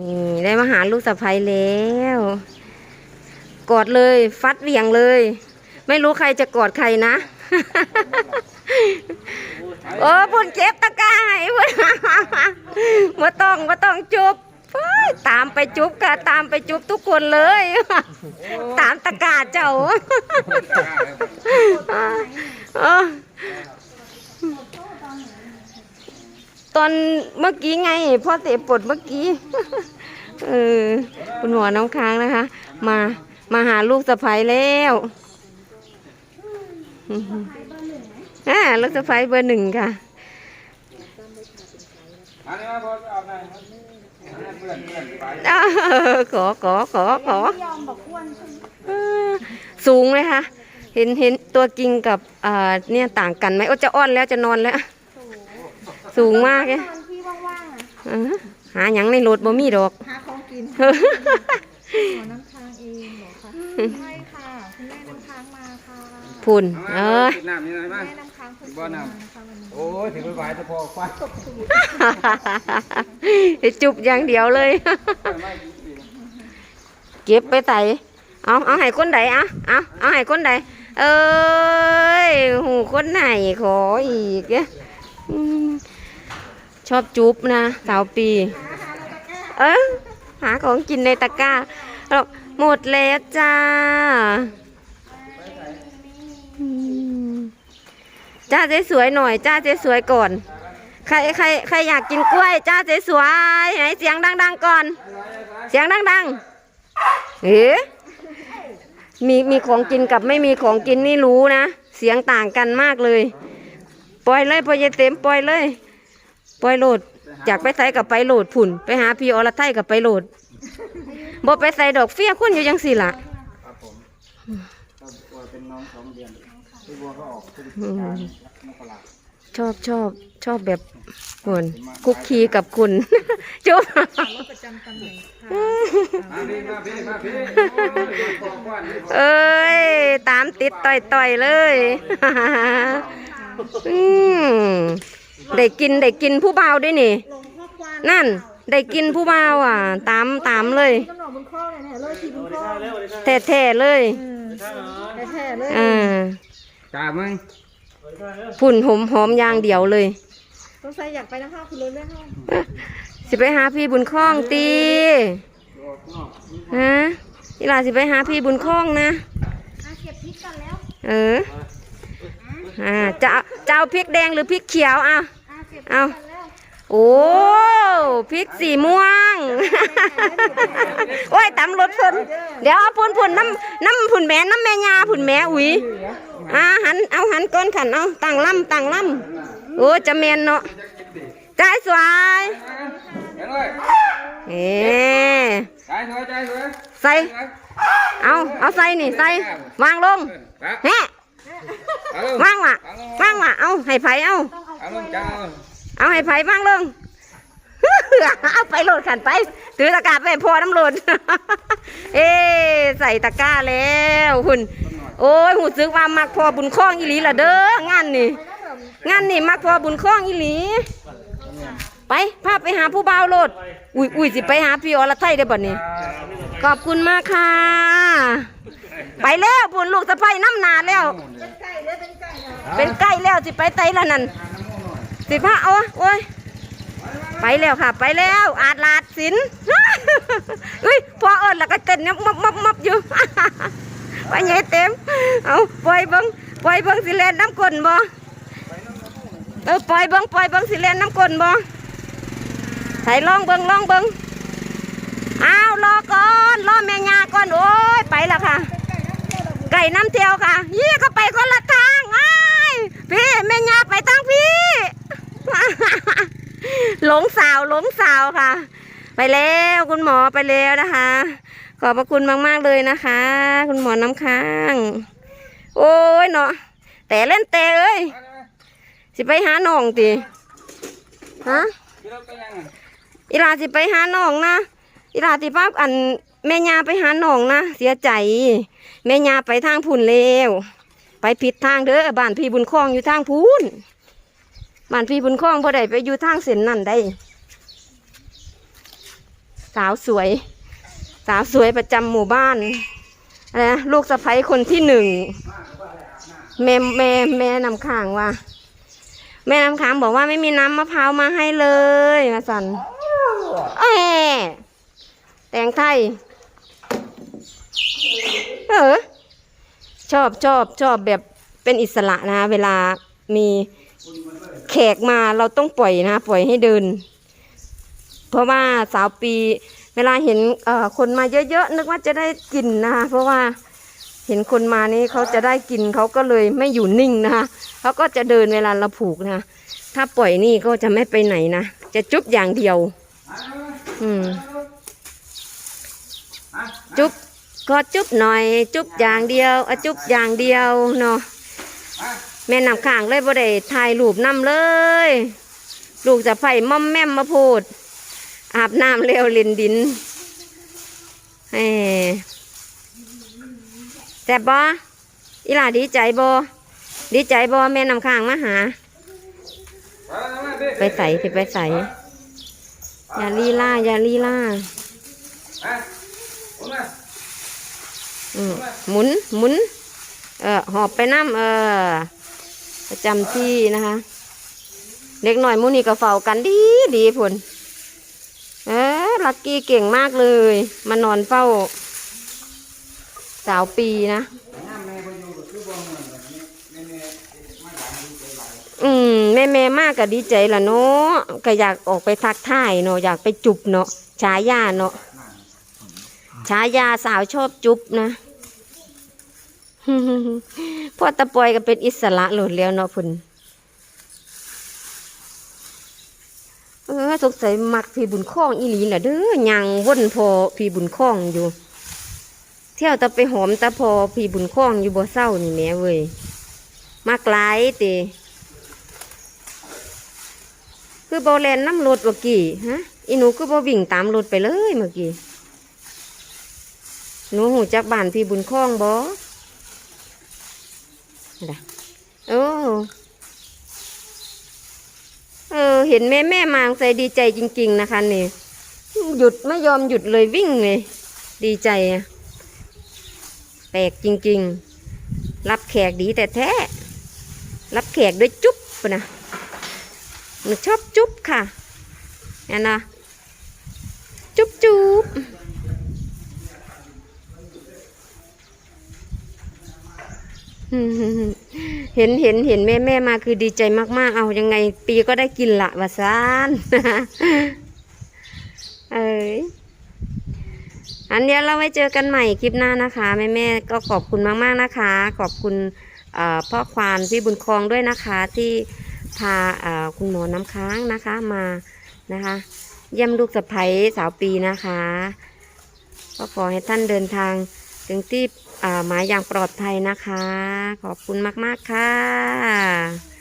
นี่ได้มาหาลูกสะใภ้แล้ว กอดเลยฟัดเหวี่ยงเลย ไม่รู้ใครจะกอดใครนะ โอ้พุ่นเจ็บตะกร้าให้พุ่นมาต้องมาต้องจุบเฮ้ยตามไปจุบค่ะตามไปจุบทุกคนเลย ตามตะกร้าเจ้า เออ ตอนเมื่อกี้ไงพ่อเสพปลดเมื่อกี้เออคุณหมอน้ำค้างนะคะ มามาหาลูกสะพ้ยแล้วอ่าลูกสะพ้ยเบอร์หนึ่งค่ะอันนี้มาพอก่อก่อก่อนไปเออขอขอขอขอสูงเลยค่ะ เห็นเห็นตัวจริงกับอ่าเนี่ยต่างกันไหมโอ้จะอ้อนแล้วจะนอนแล้ว สูงมากเลยตอนที่ว่างๆอะเออหาหยังในรถบ่มีดอก หาของกินหมอน้ำค้างเองเหรอคะใช่ค่ะ คุณแม่น้ำค้างมาค่ะพุ่น เออกินน้ำนี่หน่อยมั้ยแม่น้ำค้างเพิ่งมานะคะวันนี้ โอ้ยถึงไปไหวจะพอควายได้จุบอย่างเดียวเลยเก็บไปใส่เอาเอาให้คนใดอะเอาเอาให้คนใดเอ้ยหูคนไหนขออีกเนี่ยอืม ชอบจุบนะสาวปี เออหาของกินในตะกร้าเราหมดแล้วจ้าอืมจ้าสวยหน่อย จ้าเจสวยก่อน ใครใครใครอยากกินกล้วย จ้าเจสวยไหนเสียงดังๆก่อน เสียงดังๆเอ๋มีมีของกินกับไม่มีของกินนี่รู้นะ เสียงต่างกันมากเลย ปล่อยเลยปล่อยเต็มปล่อยเลย ปล่อยโหลดอยากไปใส่กับไปโหลดผุ่น ไปหาพี่อรไทยกับไปโหลดบ่ไปใส่ดอกเฟี้ยคนอยู่ยังสิล่ะครับผมก็บัวเป็นน้องสองเดือนที่บัวก็ออกพฤศจิอืกามมกราชอบชอบชอบแบบเหมือนคุกคีกับคุณจุ๊บรถประจำตำแหน่งค่ะมาพี่มาพี่มาพี่โอ้ยมาขอก่อนนี่เอ้ย ตามติดต่อยต่อยๆเลย อืม ได้กินได้กินผู้เบาวด้วยนี่ ลงข้อความนั่น ได้กินผู้เบาวอะ ตามตามเลยต้นหนอกบนข้อเลยเนี่ยเลยทีบนข้อแท้ๆเลยอืมแท้ๆเลยอ่าจ่ามึงผุ่นหอมหอมอย่างเดียวเลย สงสัยอยากไปนะคะคุณเลยเรื่องห้องสิไปหาพี่บุญคล้องตีฮะนี่ล่ะสิไปหาพี่บุญคล้องนะอาเก็บพริกกันแล้ว เออ อ่าจะเอาจะเอาพริกแดงหรือพริกเขียวอะอาเก็บเอากันแล้วโอ้พริกสีม่วง โอ้ยตำรถพุ่นเดี๋ยวเอาพุ่นพุ่นน้ำน้ำพุ่นแม่น้ำแม่ยาพุ่นแม่อุ๋ยอ่าหันเอาหันก้นขันเอาตั้งลำตั้งลำโอ้จะเมนเนาะใจายสวยเห็นเลยเอ๊ใจสวยใจสวยใส่เอาเอาใส่นี่ใส่วางลงครับแฮะเอาลง วางว่ะวางว่ะเอาให้ไผเอาเอาลงจ้าเอาให้ไผวางลงเอาไปโหลดขันไป ถือตะกร้าไปให้พอน้ำโหลดเอ๊ใส่ตะกร้าแล้วคุณโอ้ยหูซึกว่ามักพอบุญคล้องอีหลีละเด้องานนี่งานนี่มักพอบุญคล้องอีหลี ไปพาไปหาผู้บ่าวโลด อุ้ยอุ้ยสิไปหาพี่อรไทยได้บ่นี่ขอบคุณมากค่ะ ไปแล้วบุญลูกสะใภ้น้ำหนาแล้ว เป็นไก่เลยเป็นไก่เหรอเป็นใกล้แล้วสิไปไตละนั่นสิพาเอาโอ้ยไปแล้วค่ะ ไปแล้วอาจลาดสินอุ้ยพอเอิญแล้วก็เต้นเนี่ยมับมับมับอยู่ไปใหญ่เต็มเอาปล่อยเบิ้งปล่อยเบิ้งสิเลนน้ำกลนบ่เออปล่อยเบิ้งปล่อยเบิ้งสิเลนน้ำกลนบ่ใส่ลองเบิ้งลองเบิ้งอ้าวรอก่อนรอแม่ยาก่อนโอ้ยไปแล้วค่ะ ไก่น้ำเที่ยวค่ะ ยี่ก็ไปคนละทางไอ้พี่แม่ยาไปทางพี่ หลงสาวหลงสาวค่ะ ไปแล้วคุณหมอไปแล้วนะคะ ขอบพระคุณมากๆเลยนะคะ คุณหมอน้ำค้าง โอ้ยเนาะแต่เล่นแต่เอ้ยสิไปหาหนองติฮะอีลาสิไปหาหนองนะอีลาสิภาอัน แม่ยาไปหาน้องนะเสียใจ แม่ยาไปทางพุ่นแล้วไปผิดทางเด้อบ้านพี่บุญคล้องอยู่ทางพูนบ้านพี่บุญคล้องพอได้ไปอยู่ทางเส้นนั่นได้ สาวสวย สาวสวยประจำหมู่บ้านอะไรนะลูกสะใภ้คนที่หนึ่งแม่แม่แม่นำข้างว่า แม่น้ำค้างบอกว่าไม่มีน้ำมะพร้าวมาให้เลยมาสันเอ้แตงไทย เออ ชอบชอบชอบแบบเป็นอิสระนะ เวลามีแขกมาเราต้องปล่อยนะ ปล่อยให้เดิน เพราะว่าสาวปี เวลาเห็นเอ่อคนมาเยอะๆนึกว่าจะได้กินนะคะเพราะว่าเห็นคนมานี่เขาจะได้กินเขาก็เลยไม่อยู่นิ่งนะคะเขาก็จะเดินเวลาเราผูกนะคะถ้าปล่อยนี่ก็จะไม่ไปไหนนะจะจุ๊บอย่างเดียว อืมจุ๊บ ก็จุ๊บหน่อย จุ๊บอย่างเดียวอจุ๊บอย่างเดียวเนาะแม่นำข้างเลยบ่ได้ถ่ายรูปนำเลย ลูกจะไฟม่อมแม่มมาพูด อาบน้ำเร็วเลินดินเอ้แซ่บ่อีหล่าดีใจบ่ดีใจบ่แม่นำข้างมาหา ไปใส่สิไปใส่อย่าลีล่าอย่าลีล่า หมุนหมุน เออหอบไปน้ำเออประจำที่นะคะ เด็กหน่อยมูนี่ก็เฝ้ากันดีดีผลเออลักกี้เก่งมากเลย มานอนเฝ้า สาวปีนะอืมแม่แม่มากก็ดีใจละเนาะก็อยากออกไปทักทายเนาะอยากไปจุบเนาะฉายาเนาะ ฉายาสาวชอบจุ๊บนะพ่อตะปอยก็เป็นอิสระหลุดแล้วเนาะพุ่นเออสงสัยมักพี่บุญคล้องอีหลีน่ะเด้อยังว่นพอพี่บุญคล้องอยู่ เที่ยวตะไปหอมตะพอพี่บุญคล้องอยู่บ่เศร้านี่แม่เว้ยมักหลายติคือบอแลนน้ำรถเมื่อกี้ฮะอีหนูคือบอวิ่งตามรถไปเลยเมื่อกี้ หนูหูจักบ้านพี่บุญคล้องบออะไรโอ้เออ เห็นแม่แม่มาใส่ดีใจจริง ๆ นะคะนี่หยุดไม่ยอมหยุดเลยวิ่งเลยดีใจอะแปลกจริง ๆ รับแขกดีแต่แท้ รับแขกด้วยจุ๊บปะนะหนูชอบจุ๊บค่ะนี่นะจุ๊บจุ๊บอืม เห็นเห็นเห็นแม่แม่มาคือดีใจมากๆ เอายังไง ปีก็ได้กินละวาซานเอ้ยอันเดียวเราไว้เจอกันใหม่คลิปหน้านะคะ แม่แม่ก็ขอบคุณมากๆนะคะ ขอบคุณพ่อควานพี่บุญครองด้วยนะคะ ที่พาคุณหมอน้ำค้างนะคะมานะคะเยี่ยมลูกสะใภ้สาวปีนะคะ ก็ขอให้ท่านเดินทางถึงที่ มายอย่างปลอดภัยนะคะ ขอบคุณมาก ๆ ค่ะ